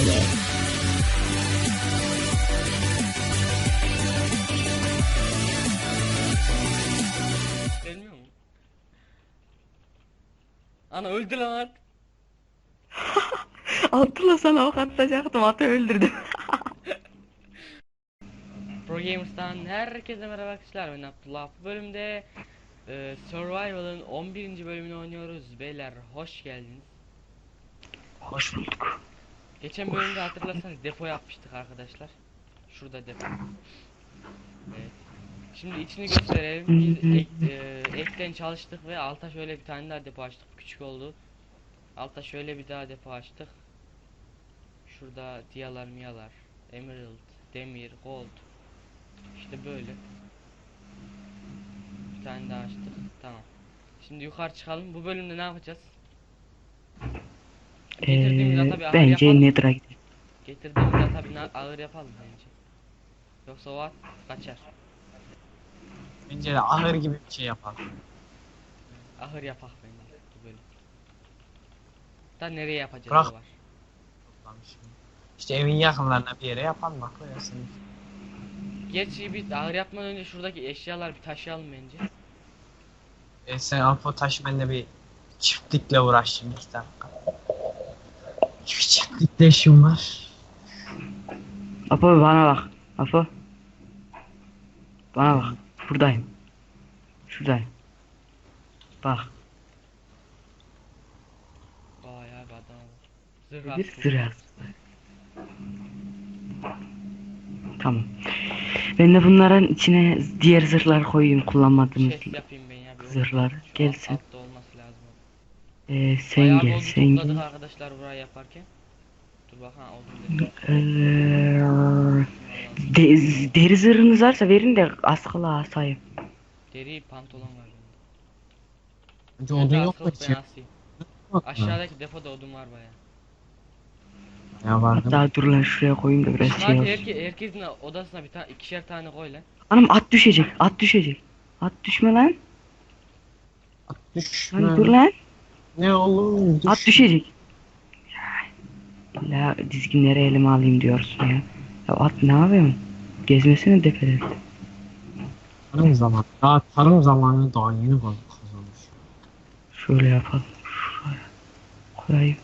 Şöyle. Gelmiyor mu? Ana öldü lan. Atla sana ok atacaktım atı öldürdüm. Pro Gamers'tan herkese merhaba arkadaşlar ben Abdullah bu bölümde e, Survival'ın 11. bölümünü oynuyoruz beyler hoş geldiniz Hoş bulduk. Geçen bölümde hatırlarsanız depo yapmıştık arkadaşlar. Şurada depo. Evet. Şimdi içini gösterelim. Biz ek, e, ekten çalıştık ve alta şöyle bir tane daha depo açtık. Küçük oldu. Alta şöyle bir daha depo açtık. Şurada diyalar miyalar Emerald, demir, gold. İşte böyle. Bir tane daha açtık. Tamam. Şimdi yukarı çıkalım. Bu bölümde ne yapacağız? Getirdiğimiz Ee, ata bir bence yapalım. Nether'a gidelim. Getirdiğimizde tabi ağır yapalım bence Yoksa o at kaçar Bence de ahır gibi bir şey yapalım. Ahır yapak bence bu bölüm Da nereye yapacağız Bırak. var İşte evin yakınlarına bir yere yapalım bak öylesine. Gerçi bir ahır yapmadan önce şuradaki eşyalar bir taşıyalım bence E sen Alpo taş ben de bir çiftlikle uğraşayım iki dakika. Çiftlikte işim var. Apo bana bak. Apo. Bana bak. Buradayım. Şuradayım. Bak. Bayağı bir adam var Zırh Bir yaz. Tamam. Ben de bunların içine diğer zırhlar koyayım kullanmadığımız yapayım ben ya bir zırhlar. Gelsin. Ee, sen Bayağı gel, sen gel. arkadaşlar burayı yaparken Dur bak ha dedim Ee, de, deri zırhınız varsa verin de askıla asayım. Deri pantolon var bende Bence odun yok mu askılık ki? ben asayım. Aşağıdaki depoda odun var bayağı Ya vardı. Hatta dur lan şuraya koyayım da biraz şey Hadi olsun. herke, herkesin odasına bir tane ikişer tane koy lan. Hanım at düşecek, at düşecek. At düşme lan. Düşme. Lan dur lan. Ne oğlum? Düş. At düşecek. Ya, İlla dizginleri elime alayım diyorsun ya. Ya at ne yapıyorsun? Gezmesine depede. Tarım zamanı. Daha tarım zamanı daha yeni kazanmış. Şöyle yapalım. Şuraya koyayım.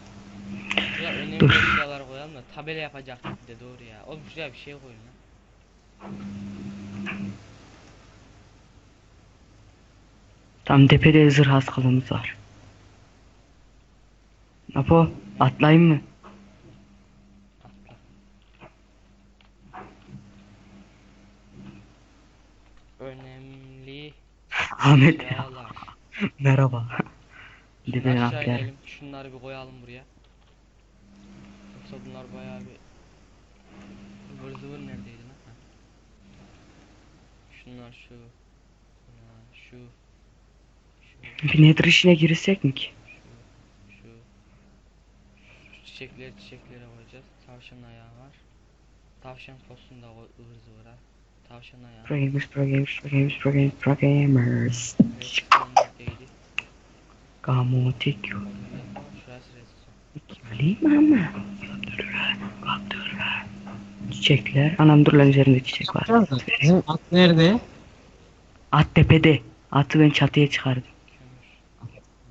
Ya önemli Dur. eşyalar koyalım da tabela yapacaktık de doğru ya. Oğlum şuraya bir şey koyun lan. Tam tepede zırh haskalığımız var. Apo atlayayım mı? Önemli Ahmet merhaba. Şimdi ben aşağı inelim. Şunları bir koyalım buraya. Yoksa bunlar bayağı bir zıvır zıvır neredeydi lan? Ha. Şunlar şu. Şu. Şu. Bir nether işine girsek mi ki? Şu. Şu çiçekleri çiçeklere koyacağız. Tavşan ayağı var. Tavşan postunu da koy ıvır zıvıra. Tavşan ayağı. Pro gamers, pro gamers, pro gamers, pro gamers, pro gamers. Redstone neredeydi? Gamotik yok. Şurası redstone. Alayım ama. Dur lan, dur lan. Çiçekler. Anam dur lan üzerinde çiçek var. Bizim at nerede? At tepede. Atı ben çatıya çıkardım.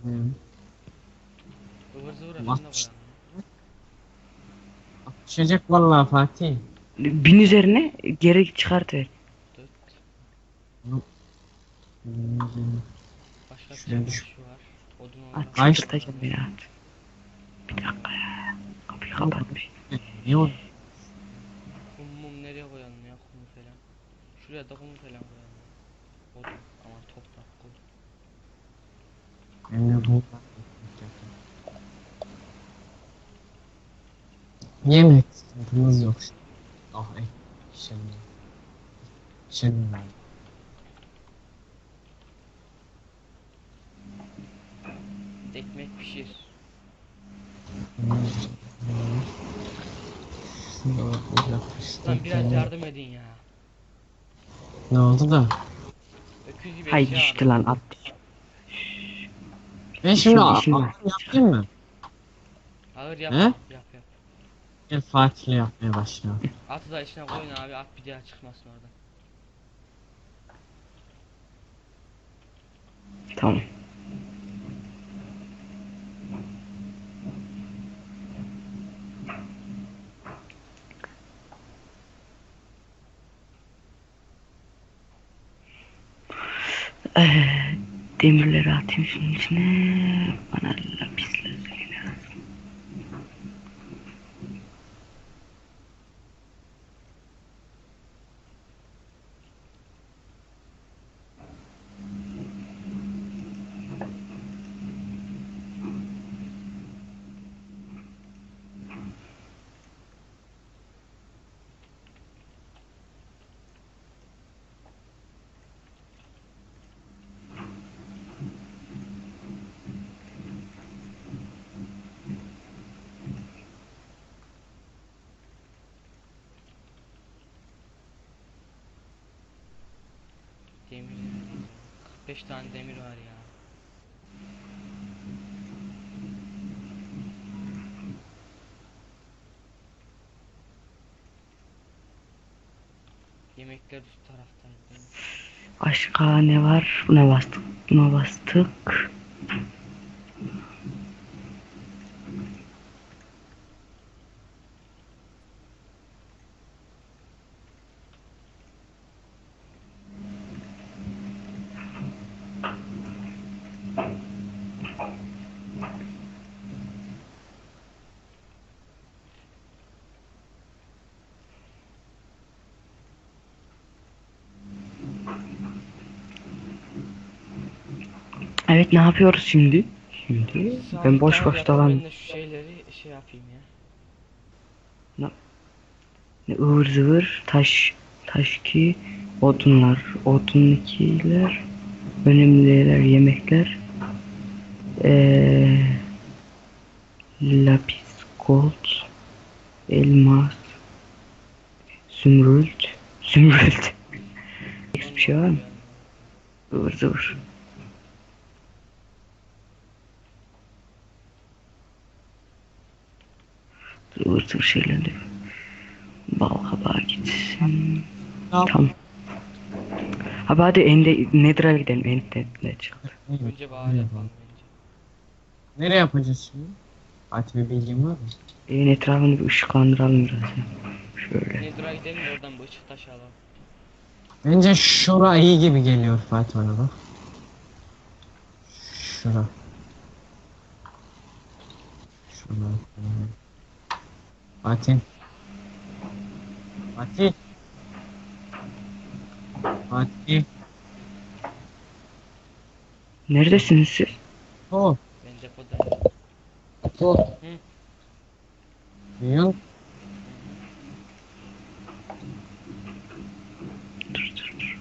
Hmm. Ivır zıvıra Ulan. şunu da koyalım. At Düşecek vallahi Fatih. Bin üzerine geri çıkart ver. Dört. Başka bir Şuraya şey düş. var. Odun olarak. At Kaç- çıkartacağım beni at. Bir dakika ya. Kapıyı kapatmış. Ne o? Kum mum nereye koyalım ya kumu falan. Şuraya da kumu falan koyalım. Odun aman toprak koy. Ben de bu. Yemek sıkıntımız yok. Ah ey. Şimdi. Şimdi ben. Ekmek pişir. Lan biraz yardım edin ya. Ne oldu da? Öküz gibi Hay eşya düştü lan at. Ben şimdi var. yapayım mı? Ağır yap He? yap yap. Gel Fatih'le yapmaya başlayalım. Atı da içine koyun abi at bir daha çıkmasın oradan. Tamam. Ee, demirleri atayım şunun içine. Bana lapis lazım. lazım. Demir. 45 tane demir var ya. Yemekler üst taraftaydı. Başka ne var? Buna bastık. Buna bastık. Evet ne yapıyoruz şimdi? Şimdi ben boş boş dolan. Ben de şu şeyleri şey yapayım ya. Ne ıvır zıvır taş taş ki odunlar odun ikiler önemliler yemekler ee, lapis gold elmas zümrüt zümrüt bir şey var mı? ıvır zıvır zıvır şeylerle bal kabağı gitsin Tamam. Tamam. Abi hadi ende Nether'a gidelim. Ende ne çıktı? Önce bahar yapalım. Nereye yapacağız şimdi? Fatih bir bilgin var mı? Evin etrafını bir ışıklandıralım biraz ya. Şöyle. Nedir'a gidelim de oradan bir ışık taşı alalım. Bence şura iyi gibi geliyor Fatih bana bak. Şura. Şura. Fatih. Fatih. Fatih. Neredesiniz siz? Oh. Ben depodayım. Oh. Hı. Musun? Dur dur dur.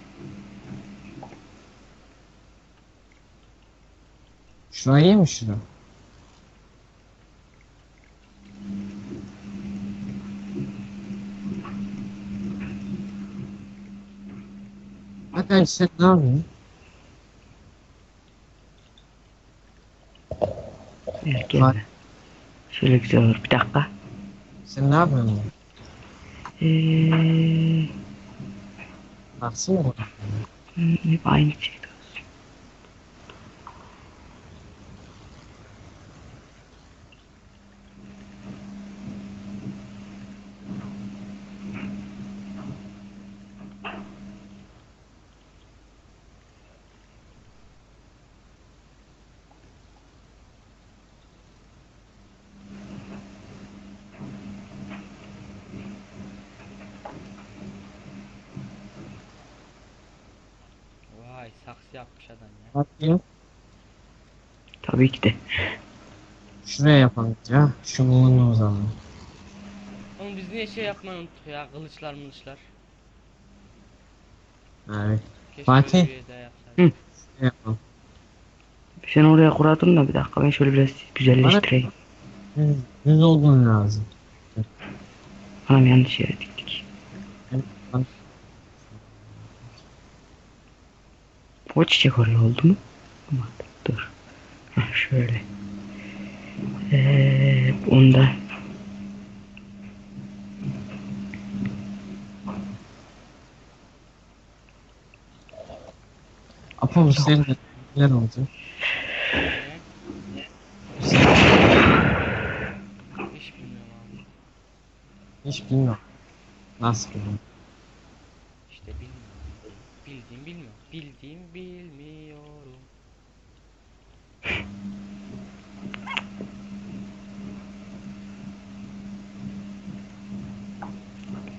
Şura iyi mi Hadi sen ne yapıyorsun? Gel gel. Şöyle güzel olur. Bir dakika. Sen ne yapıyorsun? Eee... Baksana. Hep aynı şey. Vay saksı yapmış adam ya. Fatih. Tabii ki de. Şuraya yapalım ya. Şu bulunduğu o zaman. Oğlum biz niye şey yapmayı unuttuk ya kılıçlar mılıçlar. Evet. Keşke Fatih. öyle bir yapsaydık. Hı. Şuraya yapalım. Sen oraya kuradın da bir dakika ben şöyle biraz güzelleştireyim. Düz, düz olman lazım. Anam yanlış yere diktik. O çiçek oraya oldu mu? Dur. Heh, şöyle. Ee, onda Apo bu senin neler oldu? Hiç bilmiyorum. Nasıl bilmiyorum? Bildiğim bilmiyorum.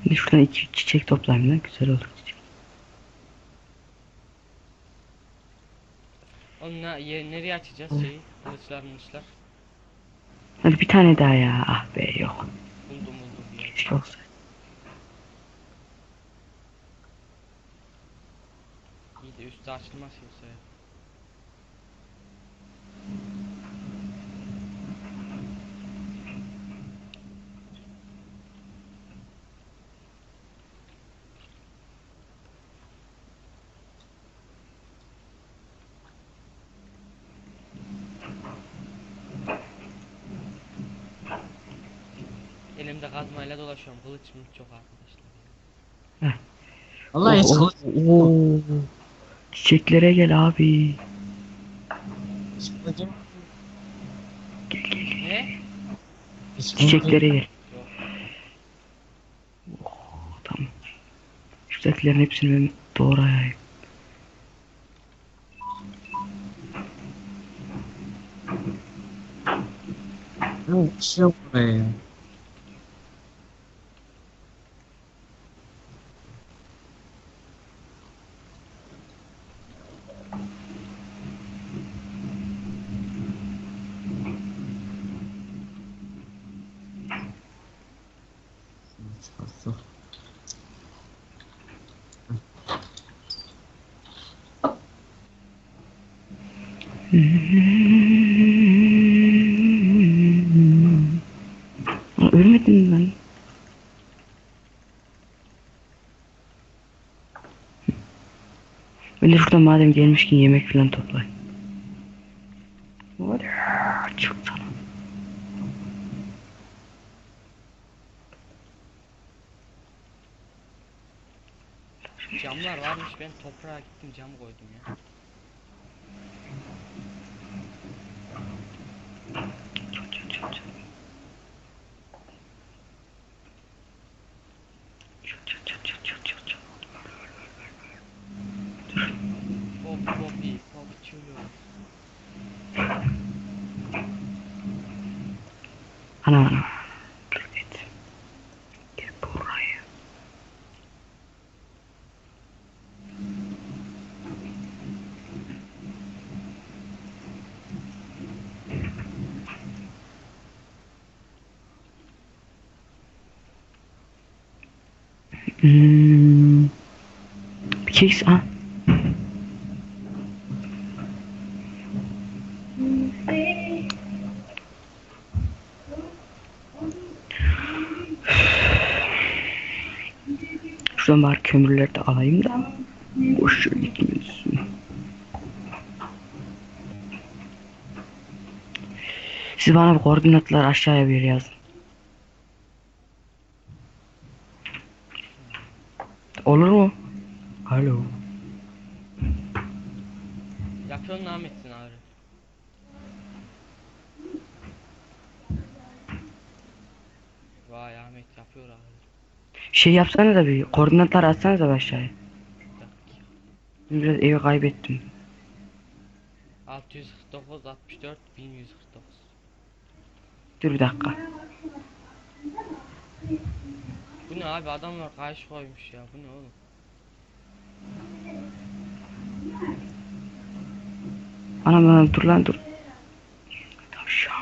De şuradan iki çiçek toplayayım lan güzel olur çiçek. Ne, ye- nereye açacağız şeyi? Kılıçlar mılıçlar. Hadi bir tane daha ya. Ah be yok. Buldum buldum. Keşke olsa. İyi de üstü açılmaz ya. Elimde kazmayla dolaşıyorum. Kılıç mı çok arkadaşlar. Vallahi hiç kılıç. Çiçeklere gel abi. hiç kılıcım Ne? hiç kılıcım- Çiçeklere gel. Oo, tamam. Şuradakilerin hepsini ben. Yok, bir şey yok buraya ya. Çıkarsa. Lan? Ben de şuradan madem gelmişken yemek falan toplayayım. Hadi, Çok tamam. Camlar varmış ben toprağa gittim cam koydum ya. Çok, çok, çok, çok. Çok, çok, çok, çok, çok, çok, çok. Pop popi popçuyor. Ana ana. Dur git. Gel buraya. Hmm. Bir keks ha. Şuradan bari kömürleri de alayım da. Boş gitmesin. Siz bana koordinatları aşağıya bir yazın. Olur mu? Alo. Yapıyorsun Ahmet'sin abi. Vay Ahmet yapıyor abi. Şey yapsana da bir koordinatlar atsanız da aşağıya. Ben Biraz evi kaybettim. 649 64 1149. Dur bir dakika. Bu ne abi adamlar karşı koymuş ya bu ne oğlum? Anam anam dur lan dur. Tavşan.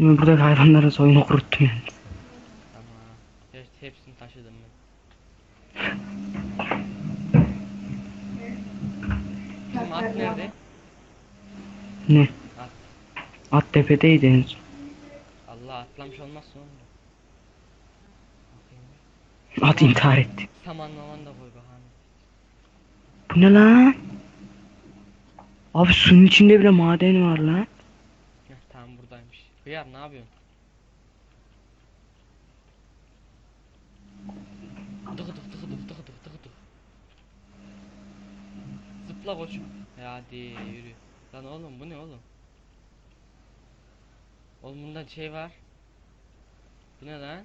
Ben buradaki hayvanların soyunu kuruttum yani. Tamam. Hep, hepsini taşıdım ben. Bizim at nerede? Ne? At. At tepedeydi en son. Allah atlamış olmazsın. Bakayım. At intihar etti. Saman maman da koy bakalım. Bu ne lan? Abi suyun içinde bile maden var lan. Hıyar ne yapıyorsun? Dık dık dık dık dık dık dık dık. Zıpla. Ya hadi yürü. Lan oğlum bu ne oğlum? Oğlum bunda şey var. Bu ne lan?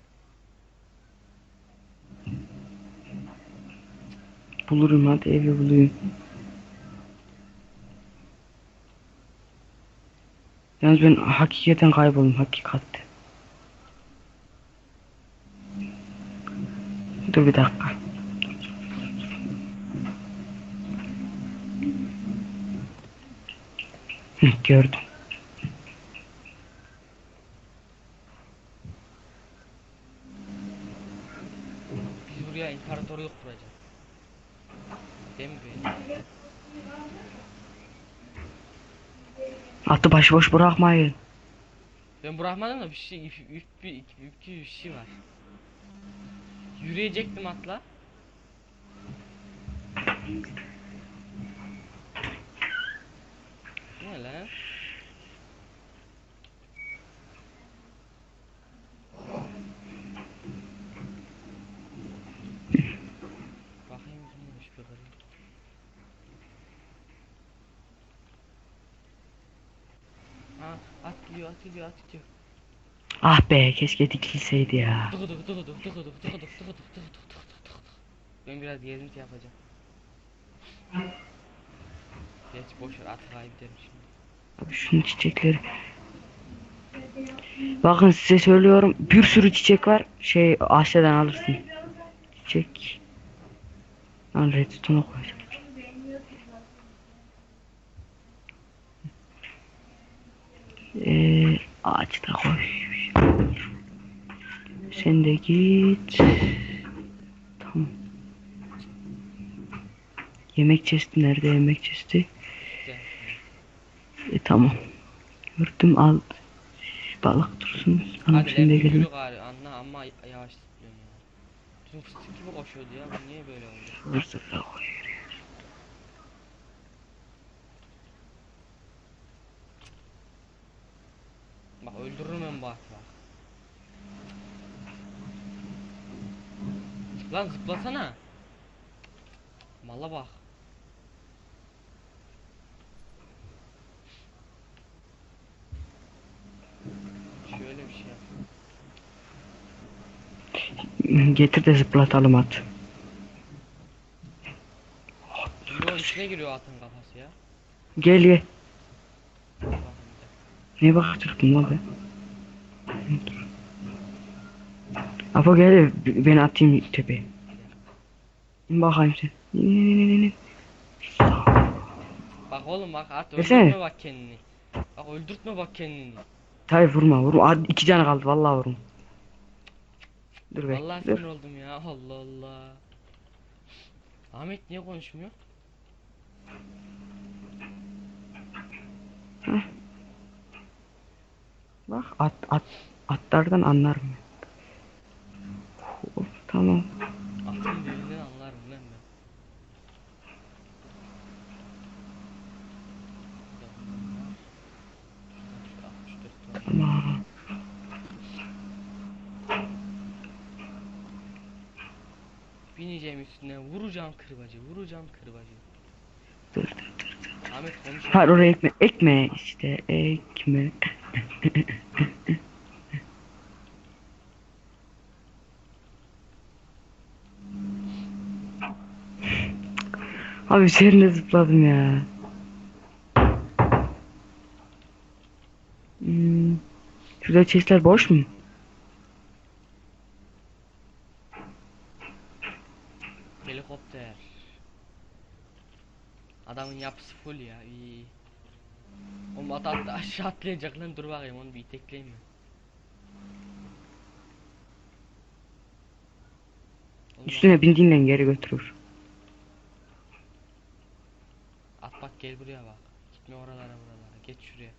Bulurum hadi evi bulayım. Yalnız ben hakikaten kayboldum hakikatte. Dur bir dakika. Hı, gördüm. Biz buraya imparatorluk kuracağız. Değil mi böyle? Başıboş bırakmayın. Ben bırakmadım da bir şey, üf, üf, bir, iki, iki, bir şey var. Yürüyecektim atla. Bu Ne lan? Bakayım bu neymiş bir garip. Ha, at gidiyor, at gidiyor, at gidiyor. Ah be keşke dikilseydi ya. Ben biraz gezinti yapacağım. Geç boş ver atı kaybederim şimdi. Abi şunun çiçekleri. Bakın size söylüyorum bir sürü çiçek var. Şey Asya'dan alırsın. Çiçek. Lan redstone'a koyacağım. Ee, ağaç da koy. Sen de git. Tamam. Yemek chest'i nerede yemek? Gel. E, tamam. Gördüm al. Balık dursun. Tamam Hadi sen de gelin. gari anla ama yavaş tutuyorsun ya. Tüm fıstık gibi koşuyordu ya bu niye böyle oldu? Koy. Bak öldürürüm atı bak. Lan zıplasana. Mala bak. Şöyle bir şey yap. Getir de zıplatalım at. Onun içine giriyor atın kafası ya. Gel gel. Bakın bir dakika. Ne bakacaktım lan ben? Apo gel ben atayım tepeye. Bakayım sen. Bak oğlum bak at Versene. öldürtme bak kendini. Bak öldürtme bak kendini. Tay vurma vurma. Hadi iki canı kaldı vallahi vurma. Dur be. Vallahi dur. sinir oldum ya Allah Allah. Ahmet niye konuşmuyor? Bak at at atlardan anlarım. Of, tamam. Atın dilinden anlarım lan ben. Şuradan şu 64 var. Tamam. Bineceğim üstüne vuracağım kırbacı vuracağım kırbacı. Dur dur dur. Ahmet konuş. Hayır oraya ekme. Ekme işte ekme. Abi üzerine zıpladım ya. Hmm. Şurada chestler boş mu? Helikopter. Adamın yapısı full ya iyi. Oğlum at at aşağı atlayacak lan dur bakayım onu bir itekleyeyim mi? Üstüne bindiğinle geri götürür. At bak gel buraya bak. Gitme oralara buralara. Geç şuraya.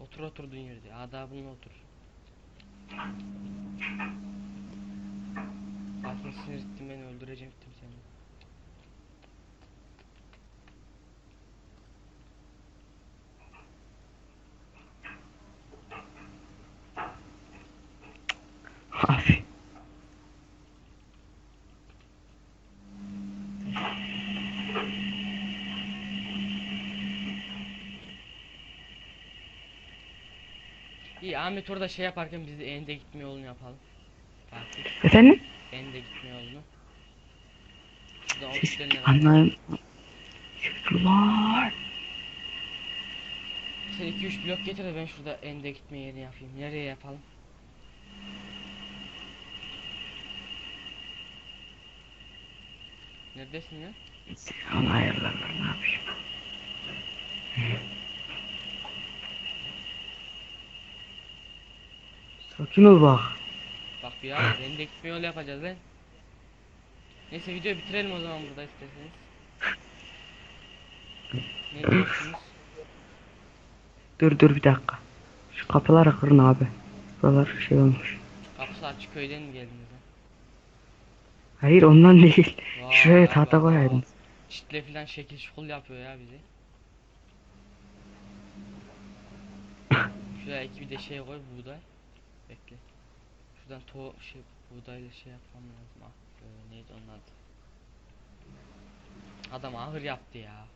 Otur oturduğun yerde. Adabınla otur. Zaten sinir ettin beni öldürecektim İyi Ahmet orada şey yaparken biz de ende gitme yolunu yapalım. Fatih Efendim? ende gitme yolunu. Siz anlayın. Sen 2-3 blok getir de ben şurada ende gitme yerini yapayım. Nereye yapalım? Neredesin lan? Onu ayarlarlar ne yapayım. Ol bak. Bak bir ya ende gitme yolu yapacağız lan. Neyse videoyu bitirelim o zaman burada isterseniz. Ne diyorsunuz? Dur dur bir dakika. Şu kapıları kırın abi. Buralar şey olmuş. Kapısı açık köyden mi geldiniz lan? Hayır ondan değil. Vay, Şuraya tahta bak, koyaydın. Çitle filan şekil şukul yapıyor ya bizi. Şuraya iki bir de şey koy buğday. Bekle. Şuradan to şey buğdayla şey yapmam lazım. Ah, e, neydi onun adı? Adam ahır yaptı ya.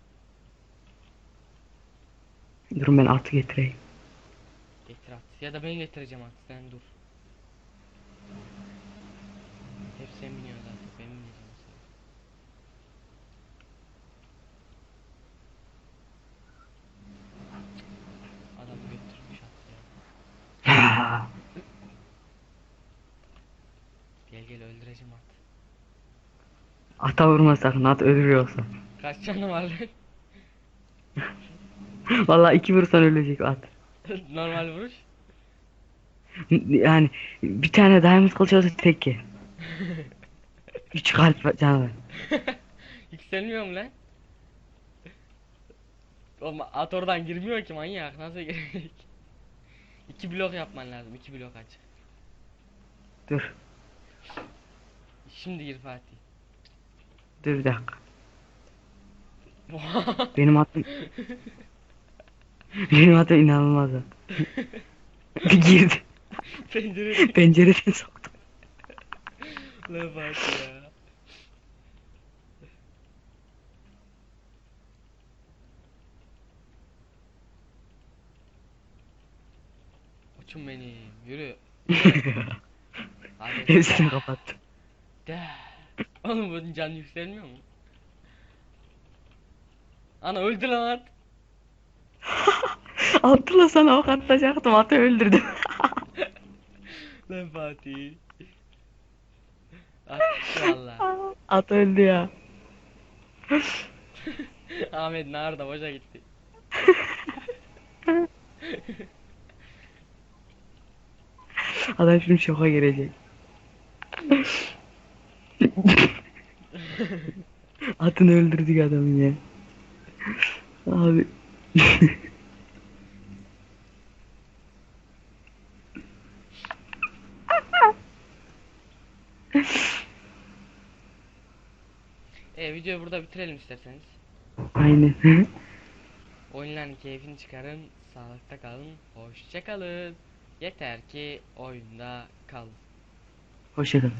Durun ben atı getireyim. Getir at. Ya da ben getireceğim at. Sen dur. Hep sen biniyorsun zaten. Ben bineceğim bu sefer. Adam götürmüş at ya. Gel öldüreceğim at. Ata vurma sakın at ölüyorsa. Kaç canı var lan? Vallahi iki vursan ölecek at. Normal vuruş. Yani bir tane diamond kılıç olsa tek ye. Üç kalp canı. Yükselmiyor mu lan? Oğlum at oradan girmiyor ki manyak. Nasıl girecek? İki blok yapman lazım. iki blok aç. Dur. Şimdi gir Fatih. Dur bir dakika. Benim atım... Benim atım inanılmaz. Girdi. Pencereden Pencereden soktu. lan Fatih ya. Uçun benim. Yürü. Hadi. Hepsini kapattı. De. Oğlum bunun can yükselmiyor mu? Ana öldü lan at. Atla sana ok atacaktım atı öldürdüm. Lan Fatih. At valla. At öldü ya. Ahmet nerede boşa gitti. Adam şimdi şoka girecek. Atını öldürdük adamın ya. Abi. E videoyu burada bitirelim isterseniz. Aynen. Oyunların keyfini çıkarın, sağlıkta kalın, hoşça kalın. Yeter ki oyunda kalın. Hoşçakalın.